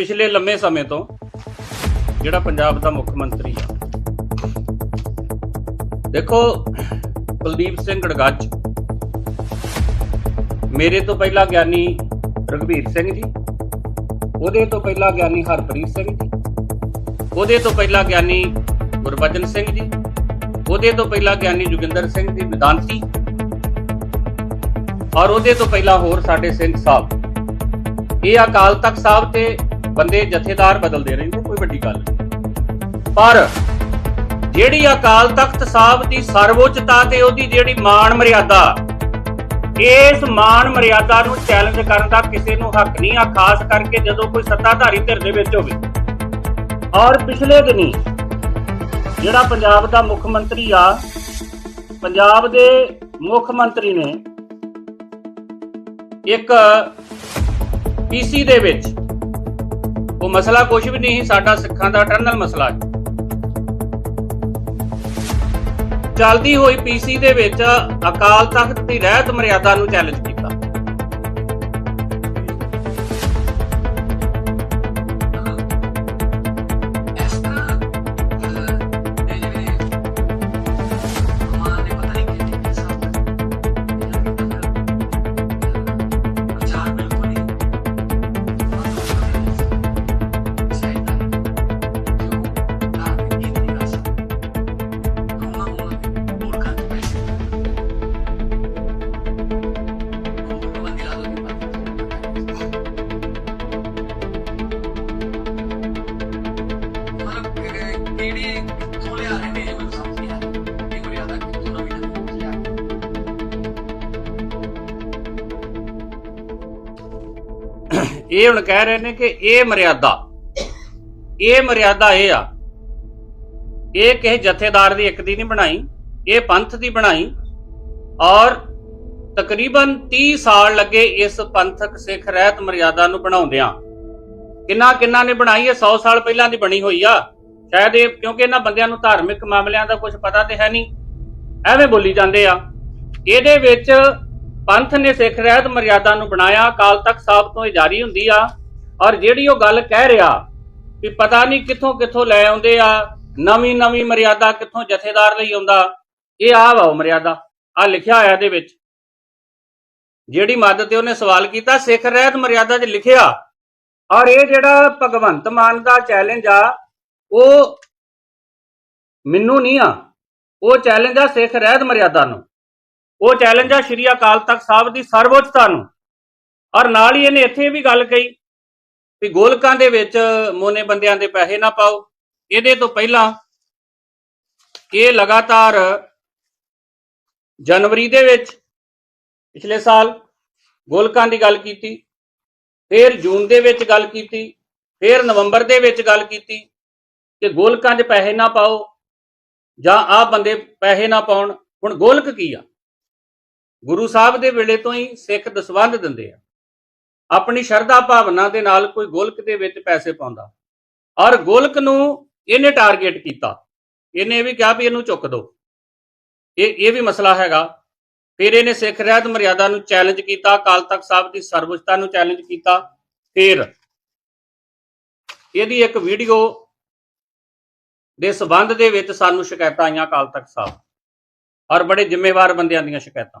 ਪਿਛਲੇ ਲੰਮੇ ਸਮੇਂ ਤੋਂ ਜਿਹੜਾ ਪੰਜਾਬ ਦਾ ਮੁੱਖ ਮੰਤਰੀ ਆ। ਦੇਖੋ, ਕੁਲਦੀਪ ਸਿੰਘ ਗੜਗੱਜ ਮੇਰੇ ਤੋਂ ਪਹਿਲਾਂ ਗਿਆਨੀ ਰਘਵੀਰ ਸਿੰਘ ਜੀ। ਉਹਦੇ ਤੋਂ ਪਹਿਲਾਂ ਗਿਆਨੀ ਹਰਪ੍ਰੀਤ ਸਿੰਘ ਜੀ। ਉਹਦੇ ਤੋਂ ਪਹਿਲਾਂ ਗਿਆਨੀ ਗੁਰਬਚਨ ਸਿੰਘ ਜੀ। ਉਹਦੇ ਤੋਂ ਪਹਿਲਾਂ ਗਿਆਨੀ ਜੋਗਿੰਦਰ ਸਿੰਘ ਜੀ, ਵਿਦਾਂਤੀ। ਔਰ ਉਹਦੇ ਤੋਂ ਪਹਿਲਾਂ ਹੋਰ ਸਾਡੇ ਸਿੰਘ ਸਾਹਿਬ। ਇਹ ਅਕਾਲ ਤਖਤ ਸਾਹਿਬ ਤੇ ਬੰਦੇ ਜਥੇਦਾਰ ਬਦਲਦੇ ਰਹਿੰਦੇ, ਕੋਈ ਵੱਡੀ ਗੱਲ ਨਹੀਂ। ਪਰ ਜਿਹੜੀ ਅਕਾਲ ਤਖਤ ਸਾਹਿਬ ਦੀ ਸਰਵਉੱਚਤਾ ਤੇ ਉਹਦੀ ਜਿਹੜੀ ਮਾਣ ਮਰਿਆਦਾ, ਇਸ ਮਾਣ ਮਰਿਆਦਾ ਨੂੰ ਚੈਲੰਜ ਕਰਨ ਦਾ ਕਿਸੇ ਨੂੰ ਹੱਕ ਨਹੀਂ ਆ, ਖਾਸ ਕਰਕੇ ਜਦੋਂ ਕੋਈ ਸੱਤਾਧਾਰੀ ਧਿਰ ਦੇ ਵਿੱਚ ਹੋਵੇ। ਔਰ ਪਿਛਲੇ ਦਿਨੀ ਜਿਹੜਾ ਪੰਜਾਬ ਦਾ ਮੁੱਖ ਮੰਤਰੀ ਆ, ਪੰਜਾਬ ਦੇ ਮੁੱਖ ਮੰਤਰੀ ਨੇ ਇੱਕ ਪੀਸੀ ਦੇ ਵਿੱਚ ਉਹ ਮਸਲਾ ਕੁਝ ਵੀ ਨਹੀਂ ਸੀ, ਸਾਡਾ ਸਿੱਖਾਂ ਦਾ ਟਰਨਲ ਮਸਲਾ ਹੈ ਚੱਲਦੀ ਹੋਈ ਪੀਸੀ ਦੇ ਵਿੱਚ ਅਕਾਲ ਤਖਤ ਦੀ ਰਹਿਤ ਮਰਿਆਦਾ ਨੂੰ ਚੈਲੰਜ ਇਹ ਹੁਣ ਕਹਿ ਰਹੇ ਨੇ ਕਿ ਇਹ ਮਰਿਆਦਾ ਇਹ ਮਰਿਆਦਾ ਇਹ ਆ। ਇਹ ਕਿਸੇ ਜਥੇਦਾਰ ਦੀ ਇੱਕ ਦੀ ਨਹੀਂ ਬਣਾਈ, ਇਹ ਪੰਥ ਦੀ ਬਣਾਈ। ਔਰ ਤਕਰੀਬਨ 30 ਸਾਲ ਲੱਗੇ ਇਸ ਪੰਥਕ ਸਿੱਖ ਰਹਿਤ ਮਰਿਆਦਾ ਨੂੰ ਬਣਾਉਂਦਿਆਂ। ਕਿੰਨਾ ਕਿੰਨਾ ਨੇ ਬਣਾਈ, ਇਹ 100 ਸਾਲ ਪਹਿਲਾਂ ਦੀ ਬਣੀ ਹੋਈ ਆ। ਸ਼ਾਇਦ ਇਹ, ਕਿਉਂਕਿ ਇਹਨਾਂ ਬੰਦਿਆਂ ਨੂੰ ਧਾਰਮਿਕ ਮਾਮਲਿਆਂ ਦਾ ਕੁਝ ਪਤਾ ਤੇ ਹੈ ਨਹੀਂ। ਐਵੇਂ ਬੋਲੀ ਜਾਂਦੇ ਆ। ਇਹਦੇ ਵਿੱਚ ਪੰਥ ਨੇ ਸਿੱਖ ਰਹਿਤ ਮਰਿਆਦਾ ਨੂੰ ਬਣਾਇਆ, ਅਕਾਲ ਤਖਤ ਸਾਹਿਬ ਤੋਂ ਇਹ ਜਾਰੀ ਹੁੰਦੀ ਆ। ਔਰ ਜਿਹੜੀ ਉਹ ਗੱਲ ਕਹਿ ਰਿਹਾ ਵੀ ਪਤਾ ਨਹੀਂ ਕਿੱਥੋਂ ਕਿੱਥੋਂ ਲੈ ਆਉਂਦੇ ਆ, ਨਵੀਂ ਨਵੀਂ ਮਰਿਆਦਾ ਕਿੱਥੋਂ ਜਥੇਦਾਰ ਲਈ ਆਉਂਦਾ, ਇਹ ਆ ਵਾ ਉਹ ਮਰਿਆਦਾ ਆ ਲਿਖਿਆ ਹੋਇਆ ਇਹਦੇ ਵਿੱਚ। ਜਿਹੜੀ ਮਦਦ ਤੇ ਉਹਨੇ ਸਵਾਲ ਕੀਤਾ, ਸਿੱਖ ਰਹਿਤ ਮਰਿਆਦਾ 'ਚ ਲਿਖਿਆ। ਔਰ ਇਹ ਜਿਹੜਾ ਭਗਵੰਤ ਮਾਨ ਦਾ ਚੈਲੰਜ ਆ, ਉਹ ਮੈਨੂੰ ਨਹੀਂ ਆ। ਉਹ ਚੈਲੰਜ ਆ ਸਿੱਖ ਰਹਿਤ ਮਰਿਆਦਾ ਨੂੰ। ਉਹ ਚੈਲੰਜ ਆ ਸ਼੍ਰੀ ਅਕਾਲ ਤਖਤ ਸਾਹਿਬ ਦੀ ਸਰਵਉੱਚਤਾ ਨੂੰ। ਔਰ ਨਾਲ ਹੀ ਇਹਨੇ ਇੱਥੇ ਵੀ ਗੱਲ ਕਹੀ ਵੀ ਗੋਲਕਾਂ ਦੇ ਵਿੱਚ ਮੋਨੇ ਬੰਦਿਆਂ ਦੇ ਪੈਸੇ ਨਾ ਪਾਓ। ਇਹਦੇ ਤੋਂ ਪਹਿਲਾਂ ਇਹ ਲਗਾਤਾਰ ਜਨਵਰੀ ਦੇ ਵਿੱਚ ਪਿਛਲੇ ਸਾਲ ਗੋਲਕਾਂ ਦੀ ਗੱਲ ਕੀਤੀ, ਫਿਰ ਜੂਨ ਦੇ ਵਿੱਚ ਗੱਲ ਕੀਤੀ, ਫਿਰ ਨਵੰਬਰ ਦੇ ਵਿੱਚ ਗੱਲ ਕੀਤੀ ਕਿ ਗੋਲਕਾਂ 'ਚ ਪੈਸੇ ਨਾ ਪਾਓ ਜਾਂ ਆਹ ਬੰਦੇ ਪੈਸੇ ਨਾ ਪਾਉਣ। ਹੁਣ ਗੋਲਕ ਕੀ ਆ? ਗੁਰੂ ਸਾਹਿਬ ਦੇ ਵੇਲੇ ਤੋਂ ਹੀ ਸਿੱਖ ਦਸਵੰਧ ਦਿੰਦੇ ਆ। ਆਪਣੀ ਸ਼ਰਧਾ ਭਾਵਨਾ ਦੇ ਨਾਲ ਕੋਈ ਗੋਲਕ ਦੇ ਵਿੱਚ ਪੈਸੇ ਪਾਉਂਦਾ। ਔਰ ਗੋਲਕ ਨੂੰ ਇਹਨੇ ਟਾਰਗੇਟ ਕੀਤਾ। ਇਹਨੇ ਇਹ ਵੀ ਕਿਹਾ ਵੀ ਇਹਨੂੰ ਚੁੱਕ ਦਿਓ ਇਹ ਇਹ ਵੀ ਮਸਲਾ ਹੈਗਾ। ਫਿਰ ਇਹਨੇ ਸਿੱਖ ਰਹਿਤ ਮਰਿਆਦਾ ਨੂੰ ਚੈਲੰਜ ਕੀਤਾ, ਅਕਾਲ ਤਖਤ ਸਾਹਿਬ ਦੀ ਸਰਵਉੱਚਤਾ ਨੂੰ ਚੈਲੰਜ ਕੀਤਾ। ਫਿਰ ਇਹਦੀ ਇੱਕ ਵੀਡੀਓ ਦੇ ਸਬੰਧ ਦੇ ਵਿੱਚ ਸਾਨੂੰ ਸ਼ਿਕਾਇਤਾਂ ਆਈਆਂ ਅਕਾਲ ਤਖਤ ਸਾਹਿਬ। ਔਰ ਬੜੇ ਜ਼ਿੰਮੇਵਾਰ ਬੰਦਿਆਂ ਦੀਆਂ ਸ਼ਿਕਾਇਤਾਂ।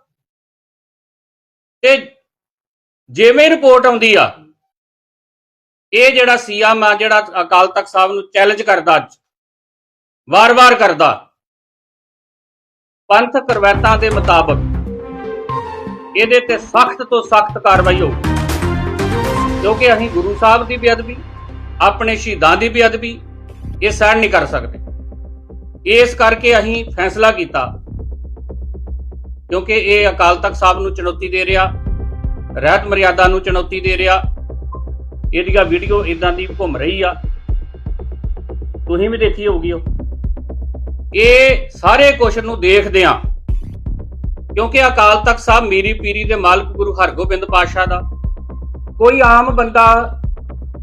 ਤੇ ਜਿਵੇਂ ਰਿਪੋਰਟ ਆਉਂਦੀ ਆ, ਇਹ ਜਿਹੜਾ ਸੀਐਮ ਆ, ਜਿਹੜਾ ਅਕਾਲ ਤਖਤ ਸਾਹਿਬ ਨੂੰ ਚੈਲੰਜ ਕਰਦਾ ਅੱਜ, ਵਾਰ-ਵਾਰ ਕਰਦਾ ਪੰਥਕ ਰਵਾਇਤਾਂ ਦੇ ਮੁਤਾਬਕ ਇਹਦੇ ਤੇ ਸਖਤ ਤੋਂ ਸਖਤ ਕਾਰਵਾਈ ਹੋਊ। ਕਿਉਂਕਿ ਅਸੀਂ ਗੁਰੂ ਸਾਹਿਬ ਦੀ ਬੇਅਦਬੀ, ਆਪਣੇ ਸ਼ਹੀਦਾਂ ਦੀ ਬੇਅਦਬੀ, ਇਹ ਸਹਿਣ ਨਹੀਂ ਕਰ ਸਕਦੇ। ਇਸ ਕਰਕੇ ਅਸੀਂ ਫੈਸਲਾ ਕੀਤਾ ਕਿਉਂਕਿ ਇਹ ਅਕਾਲ ਤਖਤ ਸਾਹਿਬ ਨੂੰ ਚੁਣੌਤੀ ਦੇ ਰਿਹਾ, ਰਹਿਤ ਮਰਿਆਦਾ ਨੂੰ ਚੁਣੌਤੀ ਦੇ ਰਿਹਾ। ਇਹਦੀਆਂ ਵੀਡੀਓ ਇਦਾਂ ਦੀ ਘੁੰਮ ਰਹੀ ਆ। ਤੁਸੀਂ ਵੀ ਦੇਖੀ ਹੋਊਗੀ ਉਹ। ਇਹ ਸਾਰੇ ਕੁਛ ਨੂੰ ਦੇਖਦੇ ਆ। ਕਿਉਂਕਿ ਅਕਾਲ ਤਖਤ ਸਾਹਿਬ ਮੀਰੀ ਪੀਰੀ ਦੇ ਮਾਲਕ ਗੁਰੂ ਹਰਗੋਬਿੰਦ ਪਾਤਸ਼ਾਹ ਦਾ। ਕੋਈ ਆਮ ਬੰਦਾ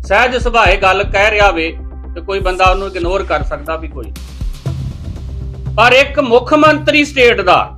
ਸਹਿਜ ਸੁਭਾਏ ਗੱਲ ਕਹਿ ਰਿਹਾ ਵੇ ਤੇ ਕੋਈ ਬੰਦਾ ਉਹਨੂੰ ਇਗਨੋਰ ਕਰ ਸਕਦਾ ਵੀ ਕੋਈ। ਪਰ ਇੱਕ ਮੁੱਖ ਮੰਤਰੀ ਸਟੇਟ ਦਾ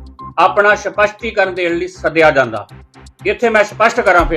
ਆਪਣਾ ਸਪਸ਼ਟੀਕਰਨ ਦੇਣ ਲਈ ਸੱਦਿਆ ਜਾਂਦਾ। ਇੱਥੇ ਮੈਂ ਸਪਸ਼ਟ ਕਰਾਂ ਫਿਰ।